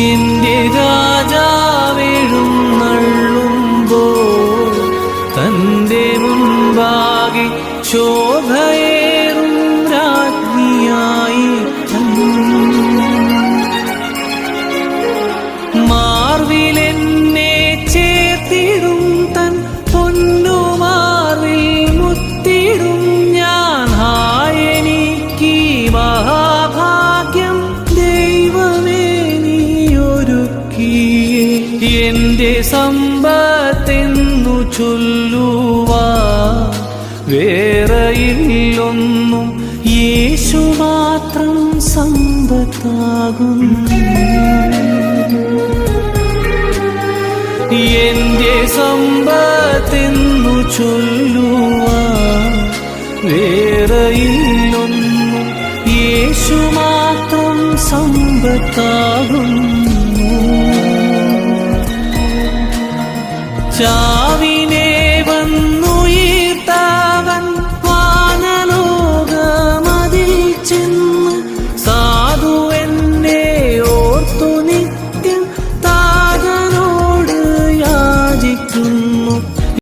എന്റെ രാജാവെഴുന്നള്ളുമ്പോ തന്റെ മുൻപാകെ ശോഭയേറും എന്റെ സമ്പത്തെന്നു ചൊല്ലുവാ വേറെയില്ലൊന്നും യേശു മാത്രം സമ്പത്താകുന്നു. എന്റെ സമ്പത്തെന്നു ചൊല്ലുവാ വേറെയില്ലൊന്നും യേശു മാത്രം സമ്പത്താകുന്നു. time.